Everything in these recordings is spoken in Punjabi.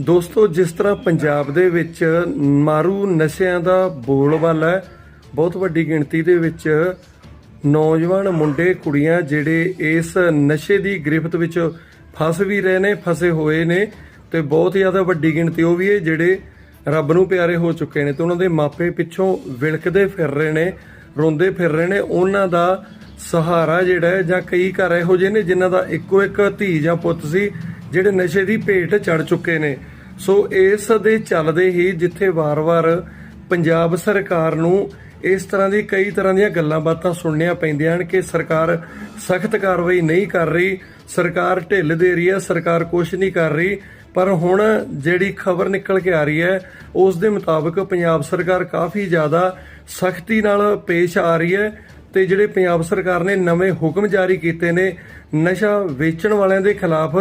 ਦੋਸਤੋ, ਜਿਸ ਤਰ੍ਹਾਂ ਪੰਜਾਬ ਦੇ ਵਿੱਚ ਮਾਰੂ ਨਸ਼ਿਆਂ ਦਾ ਬੋਲਬਾਲਾ ਹੈ, ਬਹੁਤ ਵੱਡੀ ਗਿਣਤੀ ਦੇ ਵਿੱਚ ਨੌਜਵਾਨ ਮੁੰਡੇ, ਕੁੜੀਆਂ ਜਿਹੜੇ ਇਸ ਨਸ਼ੇ ਦੀ ਗ੍ਰਿਫਤ ਵਿੱਚ ਫਸ ਵੀ ਰਹੇ ਨੇ, ਫਸੇ ਹੋਏ ਨੇ ਤੇ ਬਹੁਤ ਜ਼ਿਆਦਾ ਵੱਡੀ ਗਿਣਤੀ ਉਹ ਵੀ ਹੈ ਜਿਹੜੇ ਰੱਬ ਨੂੰ ਪਿਆਰੇ ਹੋ ਚੁੱਕੇ ਨੇ ਤੇ ਉਹਨਾਂ ਦੇ ਮਾਪੇ ਪਿੱਛੋਂ ਵਿਲਕਦੇ ਫਿਰ ਰਹੇ ਨੇ, ਰੋਂਦੇ ਫਿਰ ਰਹੇ ਨੇ। ਉਹਨਾਂ ਦਾ ਸਹਾਰਾ ਜਿਹੜਾ ਜਾਂ ਕਈ ਘਰ ਇਹੋ ਜਿਹੇ ਨੇ ਜਿਨ੍ਹਾਂ ਦਾ ਇੱਕੋ ਇੱਕ ਧੀ ਜਾਂ ਪੁੱਤ ਸੀ ਜਿਹੜੇ ਨਸ਼ੇ ਦੀ ਭੇਟ ਚੜ ਚੁੱਕੇ ਨੇ। ਸੋ ਇਸ ਦੇ ਚੱਲਦੇ ਹੀ ਜਿੱਥੇ ਵਾਰ-ਵਾਰ ਪੰਜਾਬ ਸਰਕਾਰ ਨੂੰ ਇਸ ਤਰ੍ਹਾਂ ਦੀ ਕਈ ਤਰ੍ਹਾਂ ਦੀਆਂ ਗੱਲਾਂ ਬਾਤਾਂ ਸੁਣਨੀਆਂ ਪੈਂਦੀਆਂ ਹਨ ਕਿ ਸਰਕਾਰ ਸਖਤ ਕਾਰਵਾਈ ਨਹੀਂ ਕਰ ਰਹੀ, ਸਰਕਾਰ ਢਿੱਲ ਦੇ ਰਹੀ ਹੈ, ਸਰਕਾਰ ਕੁਝ ਨਹੀਂ ਕਰ ਰਹੀ, ਪਰ ਹੁਣ ਜਿਹੜੀ ਖਬਰ ਨਿਕਲ ਕੇ ਆ ਰਹੀ ਹੈ, ਉਸ ਦੇ ਮੁਤਾਬਕ ਪੰਜਾਬ ਸਰਕਾਰ ਕਾਫੀ ਜ਼ਿਆਦਾ ਸਖਤੀ ਨਾਲ ਪੇਸ਼ ਆ ਰਹੀ ਹੈ ਤੇ ਜਿਹੜੇ ਪੰਜਾਬ ਸਰਕਾਰ ਨੇ ਨਵੇਂ ਹੁਕਮ ਜਾਰੀ ਕੀਤੇ ਨੇ ਨਸ਼ਾ ਵੇਚਣ ਵਾਲਿਆਂ ਦੇ ਖਿਲਾਫ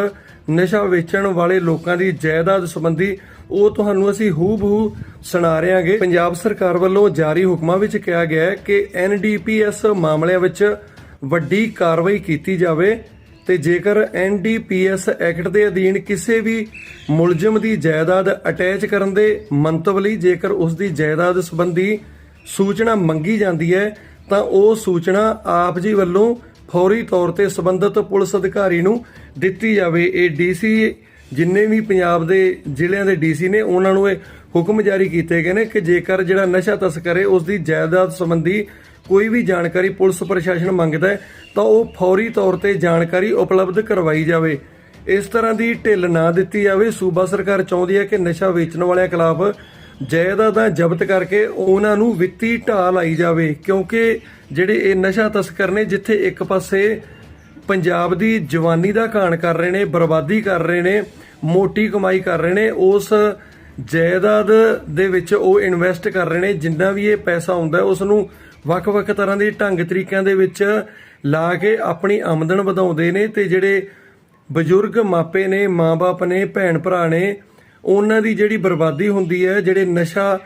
ਨਸ਼ਾ ਵੇਚਣ ਵਾਲੇ ਲੋਕਾਂ ਦੀ ਜਾਇਦਾਦ ਸੰਬੰਧੀ ਉਹ ਤੁਹਾਨੂੰ ਅਸੀਂ ਹੂਬਹੂ ਸੁਣਾ ਰਹੇ ਹਾਂਗੇ ਪੰਜਾਬ ਸਰਕਾਰ ਵੱਲੋਂ ਜਾਰੀ ਹੁਕਮਾਂ ਵਿੱਚ ਕਿਹਾ ਗਿਆ ਹੈ ਕਿ ਐਨਡੀਪੀਐਸ ਮਾਮਲਿਆਂ ਵਿੱਚ ਵੱਡੀ ਕਾਰਵਾਈ ਕੀਤੀ ਜਾਵੇ ਤੇ ਜੇਕਰ ਐਨਡੀਪੀਐਸ ਐਕਟ ਦੇ ਅਧੀਨ ਕਿਸੇ ਵੀ ਮੁਲਜ਼ਮ ਦੀ ਜਾਇਦਾਦ ਅਟੈਚ ਕਰਨ ਦੇ ਮੰਤਵ ਲਈ ਜੇਕਰ ਉਸ ਦੀ ਜਾਇਦਾਦ ਸੰਬੰਧੀ ਸੂਚਨਾ ਮੰਗੀ ਜਾਂਦੀ ਹੈ, ਤਾਂ ਉਹ ਸੂਚਨਾ ਆਪ ਜੀ ਵੱਲੋਂ ਫੌਰੀ ਤੌਰ ਤੇ ਸੰਬੰਧਿਤ ਪੁਲਿਸ ਅਧਿਕਾਰੀ ਨੂੰ ਦਿੱਤੀ ਜਾਵੇ। ਇਹ ਡੀਸੀ ਜਿੰਨੇ ਵੀ ਪੰਜਾਬ ਦੇ ਜ਼ਿਲ੍ਹਿਆਂ ਦੇ ਡੀਸੀ ਨੇ, ਉਹਨਾਂ ਨੂੰ ਇਹ ਹੁਕਮ ਜਾਰੀ ਕੀਤੇ ਗਏ ਨੇ ਕਿ ਜੇਕਰ ਜਿਹੜਾ ਨਸ਼ਾ ਤਸਕਰ ਹੈ, ਉਸ ਦੀ ਜਾਇਦਾਦ ਸੰਬੰਧੀ ਕੋਈ ਵੀ ਜਾਣਕਾਰੀ ਪੁਲਿਸ ਪ੍ਰਸ਼ਾਸਨ ਮੰਗਦਾ ਹੈ, ਤਾਂ ਉਹ ਫੌਰੀ ਤੌਰ ਤੇ ਜਾਣਕਾਰੀ ਉਪਲਬਧ ਕਰਵਾਈ ਜਾਵੇ। ਇਸ ਤਰ੍ਹਾਂ ਦੀ ਢਿੱਲ ਨਾ ਦਿੱਤੀ ਜਾਵੇ। ਸੂਬਾ ਸਰਕਾਰ ਚਾਹੁੰਦੀ ਹੈ ਕਿ ਨਸ਼ਾ ਵੇਚਣ ਵਾਲਿਆਂ ਖਿਲਾਫ ਜਾਇਦਾਦਾਂ ਜ਼ਬਤ ਕਰਕੇ ਉਹਨਾਂ ਨੂੰ ਵਿੱਤੀ ਢਾਲ ਲਾਈ ਜਾਵੇ, ਕਿਉਂਕਿ ਜਿਹੜੇ ਇਹ ਨਸ਼ਾ ਤਸਕਰ ਨੇ, ਜਿੱਥੇ ਇੱਕ ਪਾਸੇ ਪੰਜਾਬ ਦੀ ਜਵਾਨੀ ਦਾ ਘਾਣ ਕਰ ਰਹੇ ਨੇ, ਬਰਬਾਦੀ ਕਰ ਰਹੇ ਨੇ, ਮੋਟੀ ਕਮਾਈ ਕਰ ਰਹੇ ਨੇ, ਉਸ ਜਾਇਦਾਦ ਦੇ ਵਿੱਚ ਉਹ ਇਨਵੈਸਟ ਕਰ ਰਹੇ ਨੇ, ਜਿੰਨਾ ਵੀ ਇਹ ਪੈਸਾ ਹੁੰਦਾ ਉਸ ਨੂੰ ਵੱਖ-ਵੱਖ ਤਰ੍ਹਾਂ ਦੇ ਢੰਗ ਤਰੀਕਿਆਂ ਦੇ ਵਿੱਚ ਲਾ ਕੇ ਆਪਣੀ ਆਮਦਨ ਵਧਾਉਂਦੇ ਨੇ ਤੇ ਜਿਹੜੇ ਬਜ਼ੁਰਗ ਮਾਪੇ ਨੇ ਮਾਪੇ ਨੇ ਭੈਣ ਭਰਾ ਨੇ ਉਹਨਾਂ ਦੀ ਜਿਹੜੀ ਬਰਬਾਦੀ ਹੁੰਦੀ ਹੈ, ਜਿਹੜੇ ਨਸ਼ਾ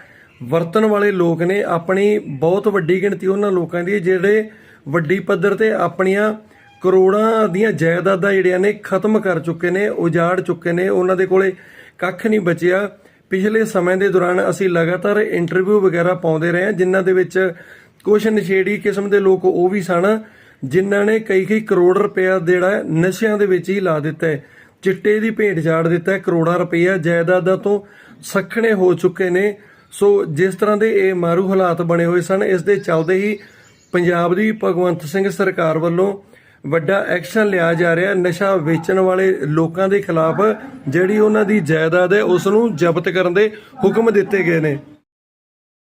ਵਰਤਣ ਵਾਲੇ ਲੋਕ ਨੇ, ਆਪਣੀ ਬਹੁਤ ਵੱਡੀ ਗਿਣਤੀ ਉਹਨਾਂ ਲੋਕਾਂ ਦੀ, ਜਿਹੜੇ ਵੱਡੀ ਪੱਧਰ ਤੇ ਆਪਣੀਆਂ ਕਰੋੜਾਂ ਦੀਆਂ ਜਾਇਦਾਦਾਂ ਜਿਹੜੀਆਂ ਨੇ, ਖਤਮ ਕਰ ਚੁੱਕੇ ਨੇ, ਉਜਾੜ ਚੁੱਕੇ ਨੇ, ਉਹਨਾਂ ਦੇ ਕੋਲੇ ਕੱਖ ਨਹੀਂ ਬਚਿਆ। ਪਿਛਲੇ ਸਮੇਂ ਦੇ ਦੌਰਾਨ ਅਸੀਂ ਲਗਾਤਾਰ ਇੰਟਰਵਿਊ ਵਗੈਰਾ ਪਾਉਂਦੇ ਰਹੇ ਹਾਂ, ਜਿਨ੍ਹਾਂ ਦੇ ਵਿੱਚ ਕੁਝ ਨਸ਼ੇੜੀ ਕਿਸਮ ਦੇ ਲੋਕ ਉਹ ਵੀ ਸਨ, ਜਿਨ੍ਹਾਂ ਨੇ ਕਈ ਕਈ ਕਰੋੜ ਰੁਪਇਆ ਜਿਹੜਾ ਨਸ਼ਿਆਂ ਦੇ ਵਿੱਚ ਹੀ ਲਾ ਦਿੱਤਾ ਹੈ। ਚਿੱਟੇ ਦੀ ਭੇਟ ਝਾੜ ਦਿੱਤਾ ਕਰੋੜਾਂ ਰੁਪਈਆ ਜਾਇਦਾਦਾਂ ਤੋਂ ਸਖਣੇ ਹੋ ਚੁੱਕੇ ਨੇ। ਸੋ ਜਿਸ ਤਰ੍ਹਾਂ ਦੇ ਇਹ ਮਾਰੂ ਹਾਲਾਤ ਬਣੇ ਹੋਏ ਸਨ, ਇਸ ਦੇ ਚੱਲਦੇ ਹੀ ਪੰਜਾਬ ਦੀ ਭਗਵੰਤ ਸਿੰਘ ਸਰਕਾਰ ਵੱਲੋਂ ਵੱਡਾ ਐਕਸ਼ਨ ਲਿਆ ਜਾ ਰਿਹਾ ਨਸ਼ਾ ਵੇਚਣ ਵਾਲੇ ਲੋਕਾਂ ਦੇ ਖਿਲਾਫ ਜਿਹੜੀ ਉਹਨਾਂ ਦੀ ਜਾਇਦਾਦ ਹੈ, ਉਸ ਨੂੰ ਜ਼ਬਤ ਕਰਨ ਦੇ ਹੁਕਮ ਦਿੱਤੇ ਗਏ ਨੇ।